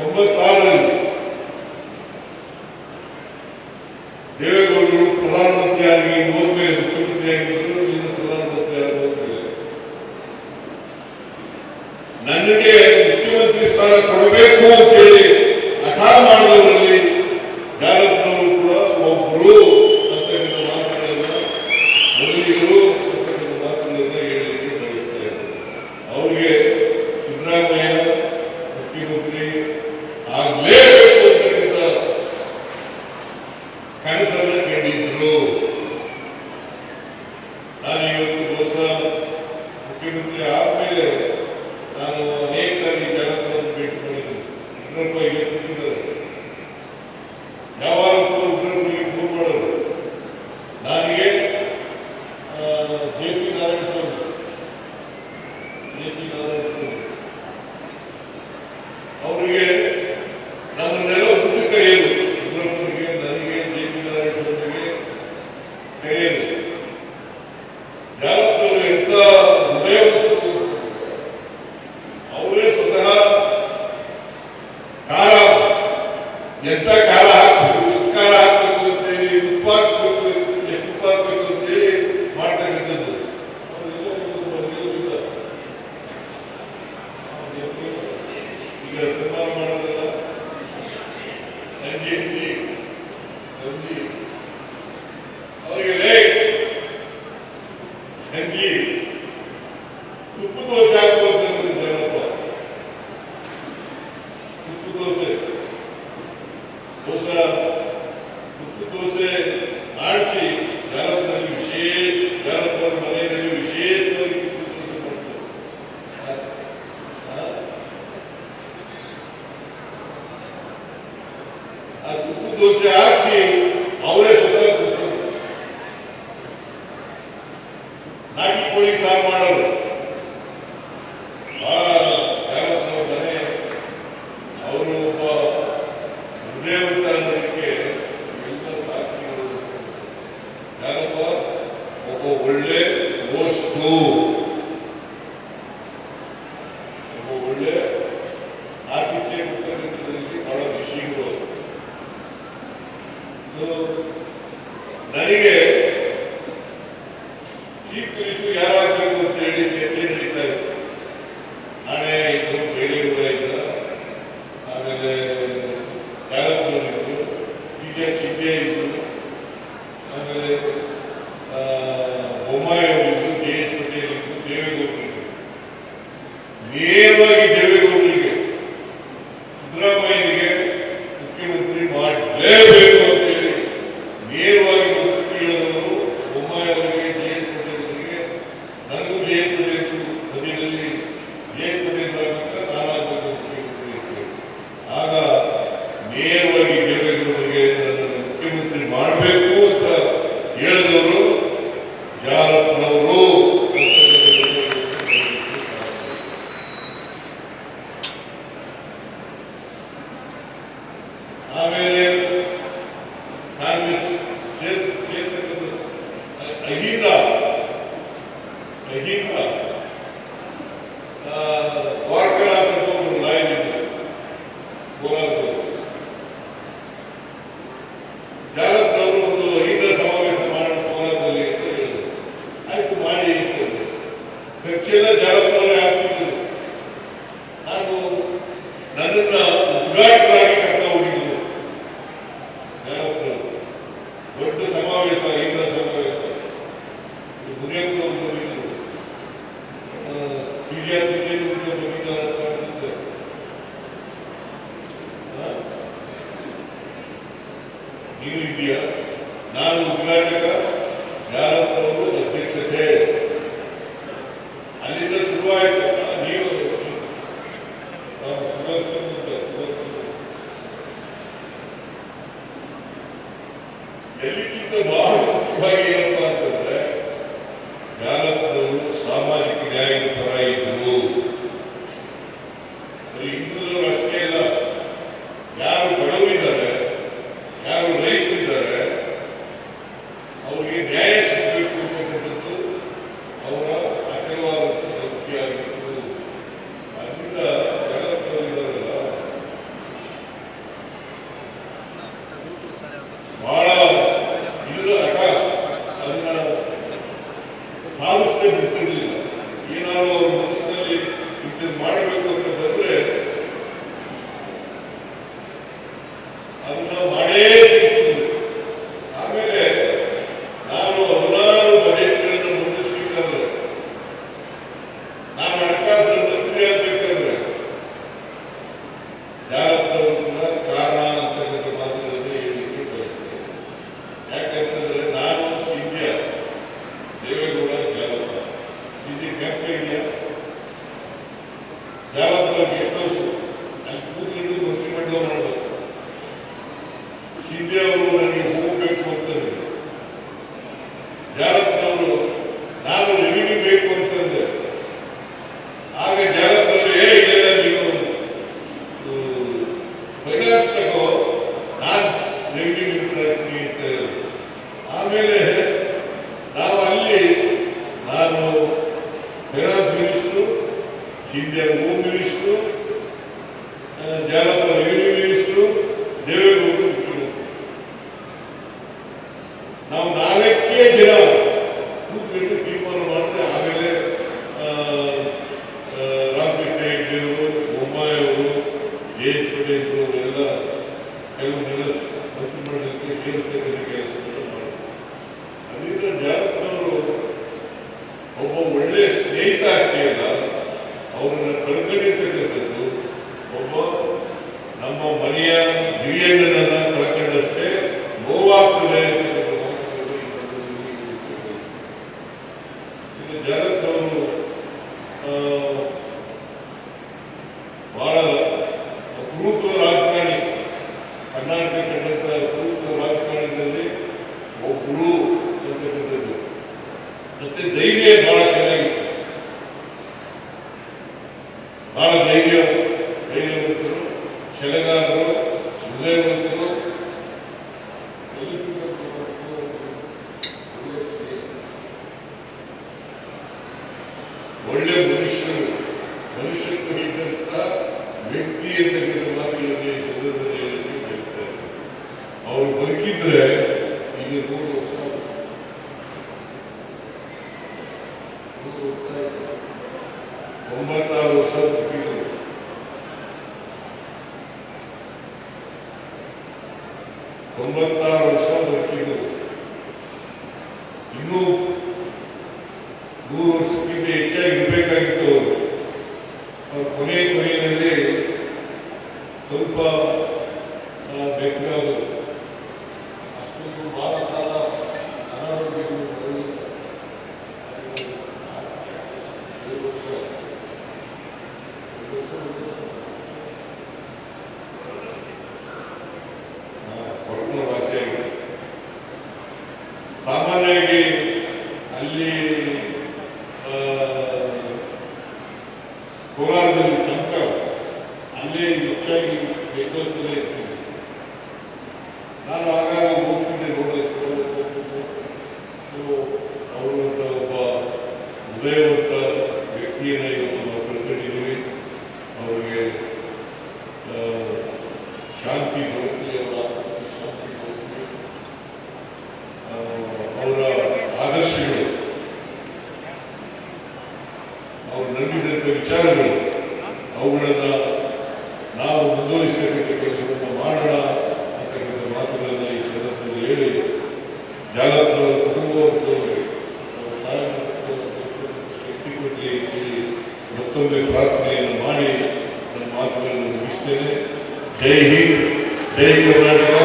ಒಂಬತ್ತಾರರಲ್ಲಿ ದೇವೇಗೌಡರು ಪ್ರಧಾನಮಂತ್ರಿಯಾಗಿ ಹೋದ್ಮೇಲೆ ಮುಖ್ಯಮಂತ್ರಿಯಾಗಿದ್ದರು ಇನ್ನು ಪ್ರಧಾನಮಂತ್ರಿಯಾಗಿ ಹೋದ್ಮೇಲೆ ನನಗೆ ಮುಖ್ಯಮಂತ್ರಿ ಸ್ಥಾನ ಮಿತ್ರರು ನಾನು ಇವತ್ತು ಬಹುಶಃ ಮುಖ್ಯಮಂತ್ರಿ ಆದಮೇಲೆ ನಾನು ಅನೇಕ ಸಾರಿ ಜನರನ್ನು ಭೇಟಿ ಮಾಡಿದ್ದೀನಿ ಇನ್ನೊಬ್ಬ ಈಗ ಯಾವಾಗ ಇನ್ನೊಬ್ಬರಿಗೆ ಫೋನ್ ನನಗೆ ಜೆ ಪಿ இந்த திருமண ಹಾಕಿ ಅವರೇ ಸ್ವತಃ ನಾಟಿ ಕೋಳಿ ಸಾರು ಮಾಡೋರು? ಅವರು ಒಬ್ಬ ಹೃದಯವಂತ ಅನ್ನೋದಕ್ಕೆ ಎಲ್ಲ ಸಾಕ್ಷಿಗಳು? ಯಾರಪ್ಪ? ಒಬ್ಬ ಒಳ್ಳೆ ಗೋಷ್ಟು ಈ ಚರ್ಚೆ ನಡೀತಾ ಇತ್ತು ಆಮೇಲೆ ಯಾರಾದ್ರು ಇತ್ತು. ಇತ್ತು. ಆಮೇಲೆ ಬೊಮ್ಮಾಯಿ ಅವರು ಇತ್ತು ಇತ್ತು ನೇರವಾಗಿ ದೇವೇಗೌಡ Carlos ಉದಯ್ ಒಬ್ಬರಿಗೂ ಪಿ ಅಂತ ನೀವು ಇದೆಯಾ ನಾನು ಅವರು ಅಧ್ಯಕ್ಷತೆ ಅಲ್ಲಿಂದ ಇನ್ನೊಂದು ರಸ್ತೆಯಲ್ಲ ಯಾರು ಬಡೂಮಿ ಇದ್ದಾರೆ ಯಾರು ರೈಟ್ ಇದ್ದಾರೆ ಅವರಿಗೆ डायरेक्शन ಕೊಡ್ಕೊಂತು ಅವ್ರು ಅಕೈವಾಲುಕ್ಕೆ ಹೋಗ್ತೀವಿ ಅಂತ ಹೇಳಿಬಿಡ್ತೀವಿ ಅಂತ ಅದರ ತರ ಇದೆಲ್ಲ ಹಾ ಇಲ್ಲ ಅಕ ಆನೆ ಬೇಕು ಅಂತಂದರೆ ಆಗ ಜಾಗದಲ್ಲಿ ಹೇ ಇದೆಲ್ಲ ನೀವು ಬಗೆಸ್ ತಗೊ, ನಾನು ಬೆಂಡಿ ಪ್ರಯತ್ನ ಆಮೇಲೆ ನಾವು ಅಲ್ಲಿ, ನಾನು ಬೆಳ್ಳು ಬೀಳಿಸಲು ಸಿಂಜನ್ ಜೆ ಎಲ್ಲ ಕೆಲವು ಅವರೆಲ್ಲ ಕೆಲವನ್ನೆಲ್ಲ ಧೈರ್ಯ ಬಹಳ ಚೆನ್ನಾಗಿತ್ತು ಬಹಳ ಧೈರ್ಯ, ಧೈರ್ಯವಂತರು ಛಲಗಾರರು ಹೃದಯವಂತರು. ಒಳ್ಳೆ ಮನುಷ್ಯರು, ಮನುಷ್ಯತ್ವ ಇದ್ದಂತ ವ್ಯಕ್ತಿ ಅಂತಕ್ಕಂಥ ಮಾತುಗಳಲ್ಲಿ ಸಂದರ್ಭದಲ್ಲಿ ಅವರು ಬದುಕಿದ್ರೆ ಈಗ ಆಗುತ್ತೆ. ನೂರು ವರ್ಷ ಆಯ್ತು. ಒಂಬತ್ತಾರು ವರ್ಷ ಬದುಕಿದ್ರು ತೊಂಬತ್ತಾರು ವರ್ಷ ಬದುಕಿದ್ರು ಇನ್ನೂ ನೂರು ವರ್ಷಕ್ಕಿಂತ ಹೆಚ್ಚಾಗಿ ಇರಬೇಕಾಗಿತ್ತು. ಅವ್ರ ಕೊನೆ ಕೊನೆಯಲ್ಲಿ ಸ್ವಲ್ಪ ಹೃದಯವಂತ ವ್ಯಕ್ತಿಯನ್ನು ಇವತ್ತು ನಾವು ಅವರಿಗೆ ಶಾಂತಿ ಬರುತ್ತೆ ಅವರ ಶಾಂತಿ ಬರುತ್ತೆ ಅವರ ಆದರ್ಶಗಳು, ಅವರು ನಂಬಿದಂಥ ವಿಚಾರಗಳು. ಮತ್ತೊಮ್ಮೆ ಪ್ರಾರ್ಥನೆಯನ್ನು ಮಾಡಿ ನನ್ನ ಮಾತುಗಳನ್ನು ಮುಗಿಸ್ತೇನೆ ಜೈ ಹಿಂದ್ ಜೈ ಕರ್ನಾಟಕ